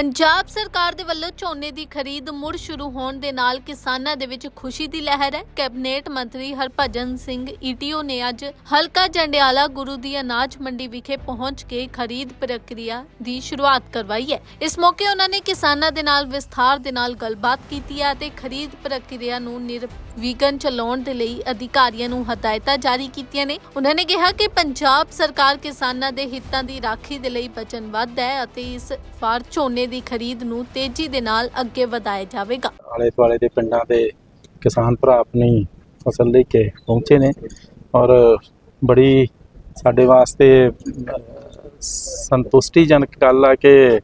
ਪੰਜਾਬ ਸਰਕਾਰ ਦੇ ਵੱਲੋਂ ਝੋਨੇ ਦੀ ਖਰੀਦ ਮੁੜ ਸ਼ੁਰੂ ਹੋਣ ਦੇ ਨਾਲ ਕਿਸਾਨਾਂ ਦੇ ਵਿੱਚ ਖੁਸ਼ੀ ਦੀ ਲਹਿਰ ਹੈ। ਕੈਬਨਿਟ ਮੰਤਰੀ ਹਰਭਜਨ ਸਿੰਘ ਈਟੀਓ ਨੇ ਅੱਜ ਹਲਕਾ ਜੰਡਿਆਲਾ ਗੁਰੂ ਦੀ ਅਨਾਜ ਮੰਡੀ ਵਿਖੇ ਪਹੁੰਚ ਕੇ ਖਰੀਦ ਪ੍ਰਕਿਰਿਆ ਦੀ ਸ਼ੁਰੂਆਤ ਕਰਵਾਈ ਹੈ। ਇਸ ਮੌਕੇ ਉਹਨਾਂ ਨੇ ਕਿਸਾਨਾਂ ਦੇ ਨਾਲ ਵਿਸਥਾਰ ਦੇ ਨਾਲ ਗੱਲਬਾਤ ਕੀਤੀ ਹੈ ਅਤੇ ਖਰੀਦ ਪ੍ਰਕਿਰਿਆ ਨੂੰ ਨਿਰਵਿਘਨ ਚਲਾਉਣ ਦੇ ਲਈ ਅਧਿਕਾਰੀਆਂ ਨੂੰ ਹਦਾਇਤਾਂ ਜਾਰੀ ਕੀਤੀਆਂ ਨੇ। ਉਹਨਾਂ ਨੇ ਕਿਹਾ ਕਿ ਪੰਜਾਬ ਸਰਕਾਰ ਕਿਸਾਨਾਂ ਦੇ ਹਿੱਤਾਂ ਦੀ ਰਾਖੀ ਦੇ ਲਈ ਵਚਨਬੱਧ ਹੈ ਅਤੇ ਇਸ ਵਾਰ ਝੋਨੇ ਦੀ ਖਰੀਦ ਨੂੰ ਤੇਜ਼ੀ ਦੇ ਨਾਲ ਅੱਗੇ ਵਧਾਇਆ ਜਾਵੇਗਾ। ਆਲੇ ਦੁਆਲੇ ਦੇ ਪਿੰਡਾਂ ਦੇ ਕਿਸਾਨ ਭਰਾ ਆਪਣੀ ਫਸਲ ਲੈ ਕੇ ਪਹੁੰਚੇ ਨੇ ਔਰ ਬੜੀ ਸਾਡੇ ਵਾਸਤੇ ਸੰਤੁਸ਼ਟੀਜਨਕ ਗੱਲ ਆ ਕਿ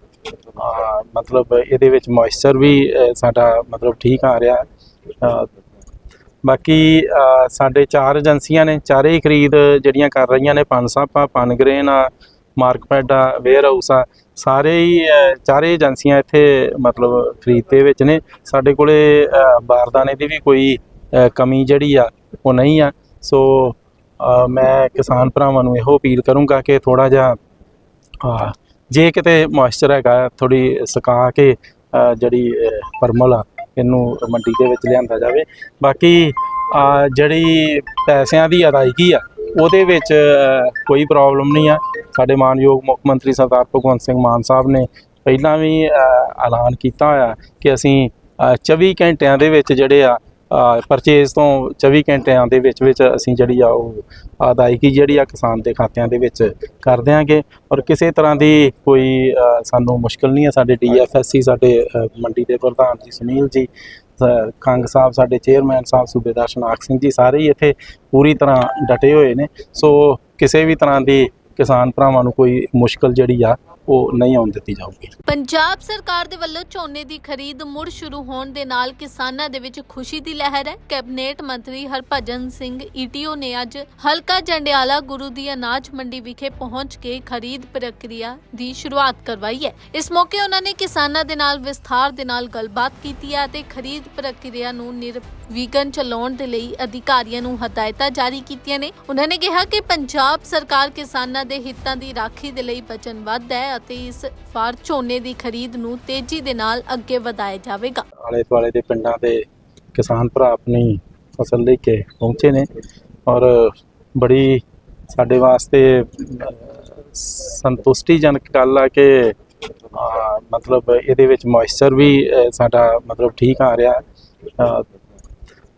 ਮਤਲਬ ਇਹਦੇ ਵਿੱਚ ਮੋਇਸਚਰ ਵੀ ਸਾਡਾ ਮਤਲਬ ਠੀਕ ਆ ਰਿਹਾ। ਬਾਕੀ ਅਹ, ਸਾਡੇ ਚਾਰ ਏਜੰਸੀਆਂ ਨੇ ਚਾਰੇ ਹੀ ਖਰੀਦ ਜਿਹੜੀਆਂ ਕਰ ਰਹੀਆਂ ਨੇ ਪਨਸਾਪਾ ਪਨਗਰੇਨ ਆ ਮਾਰਕਪੈਡ ਆ ਵੇਅਰ ਹਾਊਸ ਆ ਸਾਰੇ ਹੀ ਅਹ, ਚਾਰੇ ਏਜੰਸੀਆਂ ਇੱਥੇ ਮਤਲਬ ਖਰੀਦ ਦੇ ਵਿੱਚ ਨੇ। ਸਾਡੇ ਕੋਲੇ ਅਹ, ਬਾਰਦਾਨੇ ਦੀ ਵੀ ਕੋਈ ਕਮੀ ਜਿਹੜੀ ਆ ਉਹ ਨਹੀਂ ਆ। ਸੋ ਮੈਂ ਕਿਸਾਨ ਭਰਾਵਾਂ ਨੂੰ ਇਹੋ ਅਪੀਲ ਕਰੂੰਗਾ ਕਿ ਥੋੜਾ ਜਿਹਾ ਜੇ ਕਿਤੇ ਮੋਇਸਚਰ ਹੈਗਾ ਥੋੜੀ ਸੁਕਾ ਕੇ ਜਿਹੜੀ ਪਰਮਲ ਆ ਇਹਨੂੰ ਮੰਡੀ ਦੇ ਵਿੱਚ ਲਿਆਂਦਾ ਜਾਵੇ। ਬਾਕੀ ਜਿਹੜੀ ਪੈਸਿਆਂ ਦੀ ਅਦਾਇਗੀ ਆ ਉਹਦੇ ਵਿੱਚ ਕੋਈ ਪ੍ਰੋਬਲਮ ਨਹੀਂ ਆ। ਸਾਡੇ ਮਾਨਯੋਗ ਮੁੱਖ ਮੰਤਰੀ ਸਰਦਾਰ ਭਗਵੰਤ ਸਿੰਘ ਮਾਨ ਸਾਹਿਬ ਨੇ ਪਹਿਲਾਂ ਵੀ ਐਲਾਨ ਕੀਤਾ ਹੋਇਆ ਕਿ ਅਸੀਂ ਅਹ, 24 ਘੰਟਿਆਂ ਦੇ ਵਿੱਚ ਜਿਹੜੇ ਆ ਪਰਚੇਜ਼ ਤੋਂ 24 ਘੰਟਿਆਂ ਦੇ ਵਿੱਚ ਵਿੱਚ ਅਸੀਂ ਜਿਹੜੀ ਆ ਉਹ ਅਦਾਇਗੀ ਜਿਹੜੀ ਆ ਕਿਸਾਨ ਦੇ ਖਾਤਿਆਂ ਦੇ ਵਿੱਚ ਕਰ ਦਿਆਂਗੇ। ਔਰ ਕਿਸੇ ਤਰ੍ਹਾਂ ਦੀ ਕੋਈ ਸਾਨੂੰ ਮੁਸ਼ਕਲ ਨਹੀਂ ਹੈ ਸਾਡੇ ਡੀਐਫਐਸਸੀ ਸਾਡੇ ਮੰਡੀ ਦੇ ਪ੍ਰਧਾਨ ਜੀ ਸੁਨੀਲ ਜੀ ਸ- ਖੰਗ ਸਾਹਿਬ, ਸਾਡੇ ਚੇਅਰਮੈਨ ਸਾਹਿਬ, ਸੂਬੇਦਾਰ ਸ਼ਨਾਖ ਸਿੰਘ ਜੀ ਸਾਰੇ ਹੀ ਇੱਥੇ ਪੂਰੀ ਤਰ੍ਹਾਂ ਡਟੇ ਹੋਏ ਨੇ। ਸੋ ਕਿਸੇ ਵੀ ਤਰ੍ਹਾਂ ਦੀ ਕਿਸਾਨ ਭਰਾਵਾਂ ਨੂੰ ਕੋਈ ਮੁਸ਼ਕਲ ਜਿਹੜੀ ਆ ਉਹ ਨਹੀਂ ਆਉਣ ਦਿੱਤੀ ਜਾਊਗੀ। ਪੰਜਾਬ ਸਰਕਾਰ ਦੇ ਵੱਲੋਂ ਝੋਨੇ ਦੀ ਖਰੀਦ ਮੁੜ ਸ਼ੁਰੂ ਹੋਣ ਦੇ ਨਾਲ ਕਿਸਾਨਾਂ ਦੇ ਵਿੱਚ ਖੁਸ਼ੀ ਦੀ ਲਹਿਰ ਹੈ। ਕੈਬਨਿਟ ਮੰਤਰੀ ਹਰਭਜਨ ਸਿੰਘ ਈਟੀਓ ਨੇ ਅੱਜ ਹਲਕਾ ਜੰਡਿਆਲਾ ਗੁਰੂ ਦੀ ਅਨਾਜ ਮੰਡੀ ਵਿਖੇ ਪਹੁੰਚ ਕੇ ਖਰੀਦ ਪ੍ਰਕਿਰਿਆ ਦੀ ਸ਼ੁਰੂਆਤ ਕਰਵਾਈ ਹੈ। ਇਸ ਮੌਕੇ ਉਹਨਾਂ ਨੇ ਕਿਸਾਨਾਂ ਦੇ ਨਾਲ ਵਿਸਥਾਰ ਦੇ ਨਾਲ ਗੱਲਬਾਤ ਕੀਤੀ ਹੈ ਅਤੇ ਖਰੀਦ ਪ੍ਰਕਿਰਿਆ ਨੂੰ ਨਿਰ ਨਿਰਵਿਘਨ ਚਲਾਉਣ ਦੇ ਲਈ ਅਧਿਕਾਰੀਆਂ ਨੂੰ ਹਦਾਇਤਾਂ ਜਾਰੀ ਕੀਤੀਆਂ ਨੇ। ਉਹਨਾਂ ਨੇ ਕਿਹਾ ਕਿ ਪੰਜਾਬ ਸਰਕਾਰ ਕਿਸਾਨਾਂ ਦੇ ਹਿੱਤਾਂ ਦੀ ਰਾਖੀ ਦੇ ਲਈ ਵਚਨਬੱਧ ਹੈ ਅਤੇ ਇਸ ਵਾਰ ਝੋਨੇ ਦੀ ਖਰੀਦ ਨੂੰ ਤੇਜ਼ੀ ਦੇ ਨਾਲ ਅੱਗੇ ਵਧਾਇਆ ਜਾਵੇਗਾ। ਆਲੇ ਦੁਆਲੇ ਦੇ ਪਿੰਡਾਂ ਦੇ ਕਿਸਾਨ ਭਰਾ ਆਪਣੀ ਫਸਲ ਲੈ ਕੇ ਪਹੁੰਚੇ ਨੇ ਔਰ ਬੜੀ ਸਾਡੇ ਵਾਸਤੇ ਅਹ, ਸੰਤੁਸ਼ਟੀਜਨਕ ਗੱਲ ਆ ਕਿ ਮਤਲਬ ਇਹਦੇ ਵਿੱਚ ਮੋਇਸਚਰ ਵੀ ਸਾਡਾ ਮਤਲਬ ਠੀਕ ਆ ਰਿਹਾ।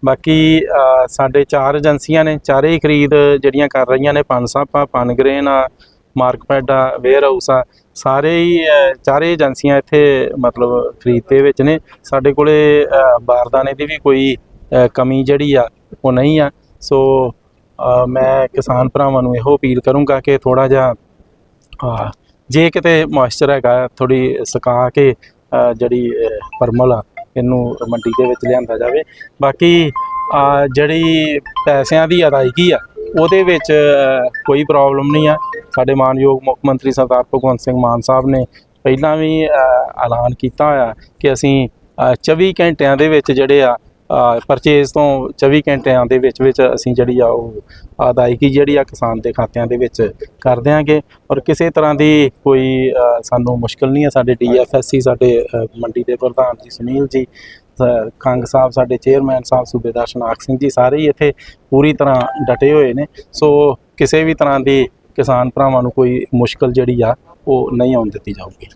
ਬਾਕੀ ਸਾਡੇ ਚਾਰ ਏਜੰਸੀਆਂ ਨੇ ਚਾਰੇ ਹੀ ਖਰੀਦ ਜਿਹੜੀਆਂ ਕਰ ਰਹੀਆਂ ਨੇ ਪਨਸਾਪਾ ਪਨਗਰੇਨ ਆ ਮਾਰਕਪੈਡ ਆ ਵੇਅਰ ਹਾਊਸ ਆ ਸਾਰੇ ਹੀ ਚਾਰੇ ਏਜੰਸੀਆਂ ਇੱਥੇ ਮਤਲਬ ਖਰੀਦ ਦੇ ਵਿੱਚ ਨੇ। ਸਾਡੇ ਕੋਲੇ ਅਹ, ਬਾਰਦਾਨੇ ਦੀ ਵੀ ਕੋਈ ਕਮੀ ਜਿਹੜੀ ਆ ਉਹ ਨਹੀਂ ਆ। ਸੋ ਮੈਂ ਕਿਸਾਨ ਭਰਾਵਾਂ ਨੂੰ ਇਹੋ ਅਪੀਲ ਕਰੂੰਗਾ ਕਿ ਥੋੜਾ ਜਿਹਾ ਜੇ ਕਿਤੇ ਮੋਇਸਚਰ ਹੈਗਾ ਥੋੜੀ ਸੁਕਾ ਕੇ ਜਿਹੜੀ ਪਰਮਲ ਆ ਇਹਨੂੰ ਮੰਡੀ ਦੇ ਵਿੱਚ ਲਿਆਂਦਾ ਜਾਵੇ। ਬਾਕੀ ਜਿਹੜੀ ਪੈਸਿਆਂ ਦੀ ਅਦਾਇਗੀ ਆ ਉਹਦੇ ਵਿੱਚ ਕੋਈ ਪ੍ਰੋਬਲਮ ਨਹੀਂ ਆ। ਸਾਡੇ ਮਾਨਯੋਗ ਮੁੱਖ ਮੰਤਰੀ ਸਰਦਾਰ ਭਗਵੰਤ ਸਿੰਘ ਮਾਨ ਸਾਹਿਬ ਨੇ ਪਹਿਲਾਂ ਵੀ ਐਲਾਨ ਕੀਤਾ ਹੋਇਆ ਕਿ ਅਸੀਂ ਅਹ, 24 ਘੰਟਿਆਂ ਦੇ ਵਿੱਚ ਜਿਹੜੇ ਆ ਪਰਚੇਜ਼ ਤੋਂ 24 ਘੰਟਿਆਂ ਦੇ ਵਿੱਚ ਵਿੱਚ ਅਸੀਂ ਜਿਹੜੀ ਆ ਉਹ ਅਦਾਇਗੀ ਜਿਹੜੀ ਆ ਕਿਸਾਨ ਦੇ ਖਾਤਿਆਂ ਦੇ ਵਿੱਚ ਕਰ ਦਿਆਂਗੇ ਔਰ ਕਿਸੇ ਤਰ੍ਹਾਂ ਦੀ ਕੋਈ ਸਾਨੂੰ ਮੁਸ਼ਕਲ ਨਹੀਂ ਹੈ ਸਾਡੇ ਡੀਐਫਐਸਸੀ ਸਾਡੇ ਮੰਡੀ ਦੇ ਪ੍ਰਧਾਨ ਜੀ ਸੁਨੀਲ ਜੀ ਕੰਗ ਸਾਹਿਬ, ਸਾਡੇ ਚੇਅਰਮੈਨ ਸਾਹਿਬ ਸੂਬੇਦਾਰ ਸ਼ਨਾਖ ਸਿੰਘ ਜੀ ਸਾਰੇ ਹੀ ਇੱਥੇ ਪੂਰੀ ਤਰ੍ਹਾਂ ਡਟੇ ਹੋਏ ਨੇ। ਸੋ ਕਿਸੇ ਵੀ ਤਰ੍ਹਾਂ ਦੀ ਕਿਸਾਨ ਭਰਾਵਾਂ ਨੂੰ ਕੋਈ ਮੁਸ਼ਕਲ ਜਿਹੜੀ ਆ, ਉਹ ਨਹੀਂ ਆਉਣ ਦਿੱਤੀ ਜਾਊਗੀ।